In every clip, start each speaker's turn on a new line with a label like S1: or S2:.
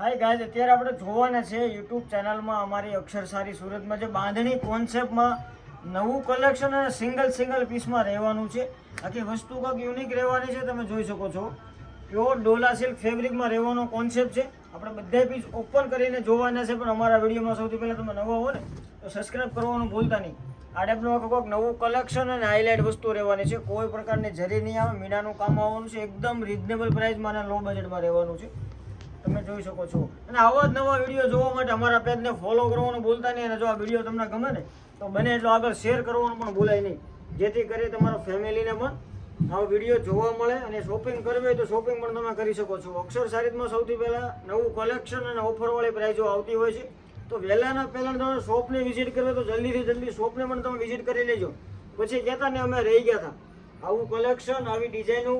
S1: હાય ગાય અત્યારે આપણે જોવાના છે યુટ્યુબ ચેનલમાં અમારી અક્ષરસારી સુરતમાં જે બાંધણી કોન્સેપ્ટમાં નવું કલેક્શન અને સિંગલ સિંગલ પીસમાં રહેવાનું છે. આખી વસ્તુ કંઈક યુનિક રહેવાની છે, તમે જોઈ શકો છો. પ્યોર ડોલા સિલ્ક ફેબ્રિકમાં રહેવાનો કોન્સેપ્ટ છે. આપણે બધા પીસ ઓપન કરીને જોવાના છે, પણ અમારા વિડીયોમાં સૌથી પહેલાં તમે નવા હો ને, તો સબસ્ક્રાઈબ કરવાનું ભૂલતા નહીં. આ ટાઈપનું આખું કોઈક નવું કલેક્શન અને હાઇલાઇટ વસ્તુ રહેવાની છે. કોઈ પ્રકારની જરી નહીં આવે મીનાનું કામ આવવાનું છે. એકદમ રિઝનેબલ પ્રાઇસમાં અને લો બજેટમાં રહેવાનું છે. તમે જોઈ શકો છો. અને આવા જ નવા વીડિયો જોવા માટે અમારા પેજને ફોલો કરવાનું ભૂલતા નહીં. અને જો આ વીડિયો તમને ગમે ને, તો બને એટલો આગળ શેર કરવાનું પણ ભૂલાય નહીં. જેથી કરી તમારા ફેમિલીને પણ આવો વીડિયો જોવા મળે અને શોપિંગ કરવી હોય તો શોપિંગ પણ તમે કરી શકો છો. અક્ષર સારીમાં સૌથી પહેલાં નવું કલેક્શન અને ઓફરવાળી પ્રાઇઝો આવતી હોય છે, તો વહેલાના પહેલાં તમે શોપને વિઝિટ કરવી તો જલ્દીથી જલ્દી શોપને પણ તમે વિઝિટ કરી લેજો. પછી કહેતા ને અમે રહી ગયા હતા આવું કલેક્શન આવી ડિઝાઇનો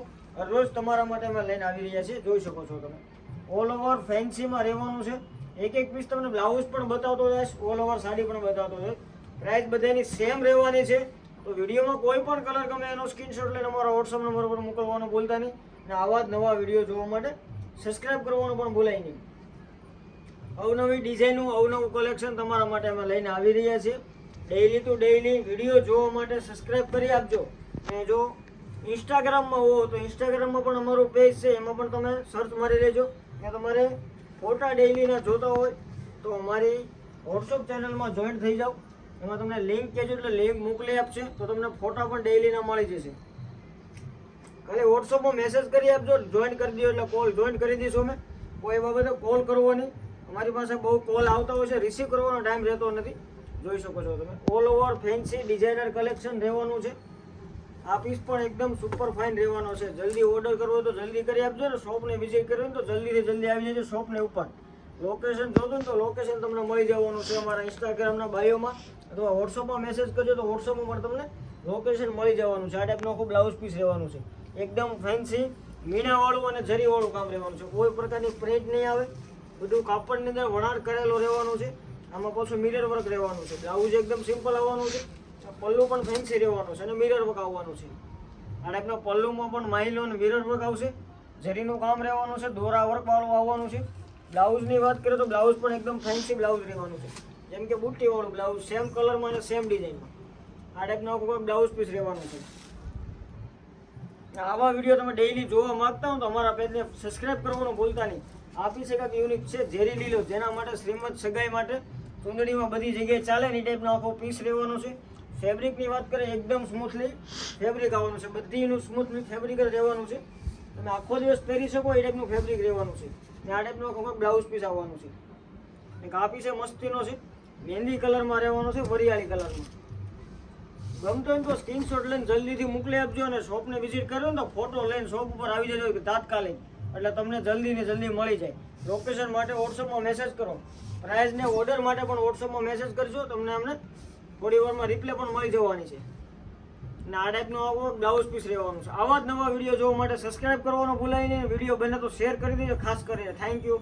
S1: રોજ તમારા માટે અમે લઈને આવી રહ્યા છીએ. જોઈ શકો છો તમે. ઓલ ઓવર ફેન્સીમાં રહેવાનું છે. એક એક પીસ તમને બ્લાઉઝ પણ બતાવતો જઈશ ઓલ ઓવર સાડી પણ બતાવતો જઈશ. પ્રાઇસ બધાની સેમ રહેવાની છે. તો વિડીયોમાં કોઈ પણ કલર ગમે એનો સ્ક્રીનશોટ લઈને અમારા વોટ્સઅપ નંબર પર મોકલવાનું ભૂલતા નહીં. અને આવા જ નવા વીડિયો જોવા માટે સબસ્ક્રાઇબ કરવાનું પણ ભૂલાય નહીં. અવનવી ડિઝાઇનનું અવનવું કલેક્શન તમારા માટે અમે લઈને આવી રહ્યા છીએ. ડેઇલી ટુ ડેઇલી વીડિયો જોવા માટે સબસ્ક્રાઇબ કરી આપજો. અને જો ઇન્સ્ટાગ્રામમાં હો તો ઇન્સ્ટાગ્રામમાં પણ અમારું પેજ છે, એમાં પણ તમે સર્ચ મારી લેજો. કે તમારે ફોટા ડેઈલીના જોતા હોય તો અમારી વોટ્સઅપ ચેનલમાં જોઈન્ટ થઈ જાઓ. એમાં તમને લિંક કહેજો, એટલે લિંક મોકલી આપશે, તો તમને ફોટા પણ ડેઇલીના મળી જશે. ખાલી વોટ્સઅપમાં મેસેજ કરી આપજો જોઈન કરી દો, એટલે કોલ જોઈન કરી દઈશું અમે. કોઈ બાબતે કોલ કરવો નહીં. અમારી પાસે બહુ કોલ આવતા હોય છે રિસીવ કરવાનો ટાઈમ રહેતો નથી. જોઈ શકો છો તમે. All over fancy designer collection રહેવાનું છે. આ પીસ પણ એકદમ સુપર ફાઇન રહેવાનો છે. જલ્દી ઓર્ડર કરવો હોય તો જલ્દી કરી આપજો ને. શોપને વિઝિટ કરવી તો જલ્દીથી જલ્દી આવી જજો શોપને ઉપર. લોકેશન જોતો ને તો લોકેશન તમને મળી જવાનું છે અમારા ઇન્સ્ટાગ્રામના બાયોમાં અથવા વોટ્સઅપમાં મેસેજ કરજો તો વોટ્સઅપમાં પણ તમને લોકેશન મળી જવાનું છે. આ ટાઈપનો આખું બ્લાઉઝ પીસ રહેવાનું છે. એકદમ ફેન્સી મીણાવાળું અને જરીવાળું કામ રહેવાનું છે. કોઈ પ્રકારની પ્રિન્ટ નહીં આવે. બધું કાપડની અંદર વણાટ કરેલો રહેવાનું છે. આમાં પાછું મિરર વર્ક રહેવાનું છે. બ્લાઉઝ એકદમ સિમ્પલ આવવાનું છે. પલ્લુ પણ ફેન્સી રહેવાનું છે અને મિરર વર્ક આવવાનું છે. આ ટાઈપના પલ્લુમાં પણ માઇલો અને મિરર વર્ક આવશે જરીનું કામ રહેવાનું છે, દોરા વર્ક વાળું આવવાનું છે. બ્લાઉઝની વાત કરીએ તો બ્લાઉઝ પણ એકદમ ફેન્સી બ્લાઉઝ રહેવાનું છે. જેમ કે બુટ્ટીવાળું બ્લાઉઝ સેમ કલરમાં અને સેમ ડિઝાઇનમાં આ ટાઈપનું બ્લાઉઝ પીસ રહેવાનું છે. આવા વીડિયો તમે ડેઈલી જોવા માગતા હો તો અમારા પેજને સબસ્ક્રાઇબ કરવાનું ભૂલતા નહીં. આપી શકાય યુનિક છે, ઝેરી લીલો. જેના માટે શ્રીમદ સગાઈ માટે ચૂંદડીમાં બધી જગ્યાએ ચાલે ને એ ટાઈપનો આખો પીસ રહેવાનો છે. ફેબ્રિકની વાત કરીએ, એકદમ સ્મૂથલી ફેબ્રિક આવવાનું છે. બધીનું સ્મૂથલી ફેબ્રિક જ રહેવાનું છે. તમે આખો દિવસ પહેરી શકો, એ ટાઈપનું ફેબ્રિક રહેવાનું છે. ને આ ટાઈપનો ખબર બ્લાઉઝ પીસ આવવાનું છે. ને કાપી છે, મસ્તીનો છે. મહેંદી કલરમાં રહેવાનો છે, વરિયાળી કલરમાં. ગમતો હોય તો સ્ક્રીનશોટ લઈને જલ્દીથી મોકલી આપજો અને શોપને વિઝિટ કરો ને તો ફોટો લઈને શોપ ઉપર આવી જજો તાત્કાલિક. એટલે તમને જલ્દી ને જલ્દી મળી જાય. લોકેશન માટે વોટ્સઅપમાં મેસેજ કરો. પ્રાઇઝને ઓર્ડર માટે પણ વોટ્સઅપમાં મેસેજ કરજો. તમને અમને થોડી વારમાં રિપ્લે પણ મળી જવાની છે. અને આ ટાઈપનો આવો બ્લાઉઝ પીસ રહેવાનું છે. આવા જ નવા વીડિયો જોવા માટે સબસ્ક્રાઇબ કરવાનો ભૂલાય નહીં. વીડિયો બને તો શેર કરી દેજો, ખાસ કરીને. Thank you